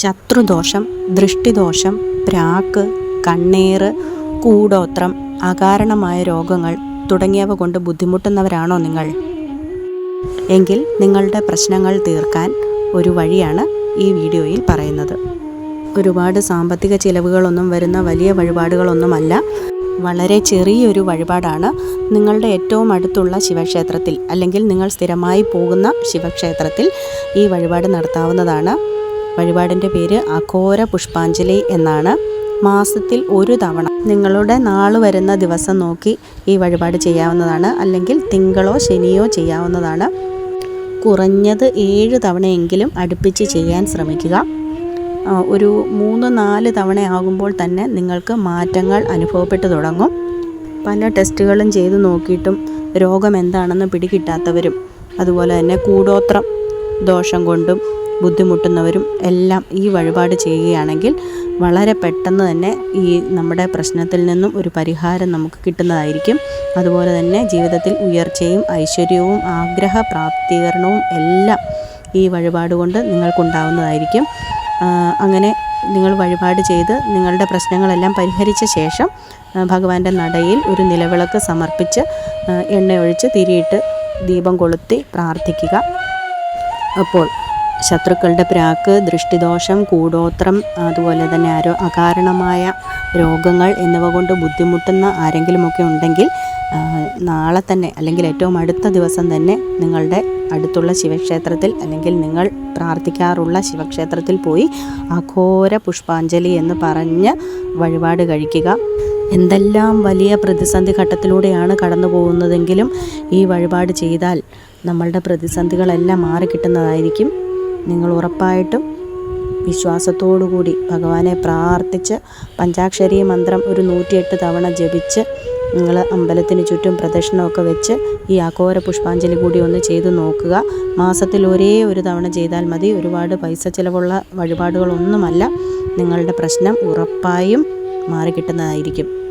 ശത്രുദോഷം ദൃഷ്ടിദോഷം പ്രാക്ക് കണ്ണീർ കൂടോത്രം അകാരണമായ രോഗങ്ങൾ തുടങ്ങിയവ കൊണ്ട് ബുദ്ധിമുട്ടുന്നവരാണോ നിങ്ങൾ? എങ്കിൽ നിങ്ങളുടെ പ്രശ്നങ്ങൾ തീർക്കാൻ ഒരു വഴിയാണ് ഈ വീഡിയോയിൽ പറയുന്നത്. ഒരുപാട് സാമ്പത്തിക ചിലവുകളൊന്നും വരുന്ന വലിയ വഴിപാടുകളൊന്നുമല്ല. വളരെ ചെറിയൊരു വഴിപാടാണ് നിങ്ങളുടെ ഏറ്റവും അടുത്തുള്ള ശിവക്ഷേത്രത്തിൽ അല്ലെങ്കിൽ നിങ്ങൾ സ്ഥിരമായി പോകുന്ന ശിവക്ഷേത്രത്തിൽ ഈ വഴിപാട് നടത്താവുന്നതാണ്. വഴിപാടിന്റെ പേര് അഘോര പുഷ്പാഞ്ജലി എന്നാണ്. മാസത്തിൽ ഒരു തവണ നിങ്ങളുടെ നാൾ വരുന്ന ദിവസം നോക്കി ഈ വഴിപാട് ചെയ്യാവുന്നതാണ്. അല്ലെങ്കിൽ തിങ്കളോ ശനിയോ ചെയ്യാവുന്നതാണ്. കുറഞ്ഞത് ഏഴ് തവണയെങ്കിലും അടുപ്പിച്ച് ചെയ്യാൻ ശ്രമിക്കുക. ഒരു മൂന്ന് നാല് തവണ ആകുമ്പോൾ തന്നെ നിങ്ങൾക്ക് മാറ്റങ്ങൾ അനുഭവപ്പെട്ടു തുടങ്ങും. പല ടെസ്റ്റുകളും ചെയ്തു നോക്കിയിട്ടും രോഗം എന്താണെന്ന് പിടികിട്ടാത്തവരും അതുപോലെ തന്നെ കൂടോത്രം ദോഷം കൊണ്ടും ബുദ്ധിമുട്ടുന്നവരും എല്ലാം ഈ വഴിപാട് ചെയ്യുകയാണെങ്കിൽ വളരെ പെട്ടെന്ന് തന്നെ ഈ നമ്മുടെ പ്രശ്നത്തിൽ നിന്നും ഒരു പരിഹാരം നമുക്ക് കിട്ടുന്നതായിരിക്കും. അതുപോലെ തന്നെ ജീവിതത്തിൽ ഉയർച്ചയും ഐശ്വര്യവും ആഗ്രഹ പ്രാപ്തീകരണവും എല്ലാം ഈ വഴിപാട് കൊണ്ട് നിങ്ങൾക്കുണ്ടാവുന്നതായിരിക്കും. അങ്ങനെ നിങ്ങൾ വഴിപാട് ചെയ്ത് നിങ്ങളുടെ പ്രശ്നങ്ങളെല്ലാം പരിഹരിച്ച ശേഷം ഭഗവാന്റെ നടയിൽ ഒരു നിലവിളക്ക് സമർപ്പിച്ച് എണ്ണയൊഴിച്ച് തിരിയിട്ട് ദീപം കൊളുത്തി പ്രാർത്ഥിക്കുക. അപ്പോൾ ശത്രുക്കളുടെ പ്രാക്ക് ദൃഷ്ടിദോഷം കൂടോത്രം അതുപോലെ തന്നെ ആരോ അകാരണമായ രോഗങ്ങൾ എന്നിവ കൊണ്ട് ബുദ്ധിമുട്ടുന്ന ആരെങ്കിലുമൊക്കെ ഉണ്ടെങ്കിൽ നാളെ തന്നെ അല്ലെങ്കിൽ ഏറ്റവും അടുത്ത ദിവസം തന്നെ നിങ്ങളുടെ അടുത്തുള്ള ശിവക്ഷേത്രത്തിൽ അല്ലെങ്കിൽ നിങ്ങൾ പ്രാർത്ഥിക്കാറുള്ള ശിവക്ഷേത്രത്തിൽ പോയി അഘോര പുഷ്പാഞ്ജലി എന്ന് പറഞ്ഞ് വഴിപാട് കഴിക്കുക. എന്തെല്ലാം വലിയ പ്രതിസന്ധി ഘട്ടത്തിലൂടെയാണ് കടന്നു പോകുന്നതെങ്കിലും ഈ വഴിപാട് ചെയ്താൽ നമ്മളുടെ പ്രതിസന്ധികളെല്ലാം മാറിക്കിട്ടുന്നതായിരിക്കും നിങ്ങൾ ഉറപ്പായിട്ടും വിശ്വാസത്തോടുകൂടി ഭഗവാനെ പ്രാർത്ഥിച്ച് പഞ്ചാക്ഷരി മന്ത്രം ഒരു നൂറ്റിയെട്ട് തവണ ജപിച്ച് നിങ്ങൾ അമ്പലത്തിന് ചുറ്റും പ്രദക്ഷിണമൊക്കെ വെച്ച് ഈ അഘോര പുഷ്പാഞ്ജലി കൂടി ഒന്ന് ചെയ്തു നോക്കുക. മാസത്തിൽ ഒരേ ഒരു തവണ ചെയ്താൽ മതി. ഒരുപാട് പൈസ ചിലവുള്ള വഴിപാടുകളൊന്നുമല്ല. നിങ്ങളുടെ പ്രശ്നം ഉറപ്പായും മാറിക്കിട്ടുന്നതായിരിക്കും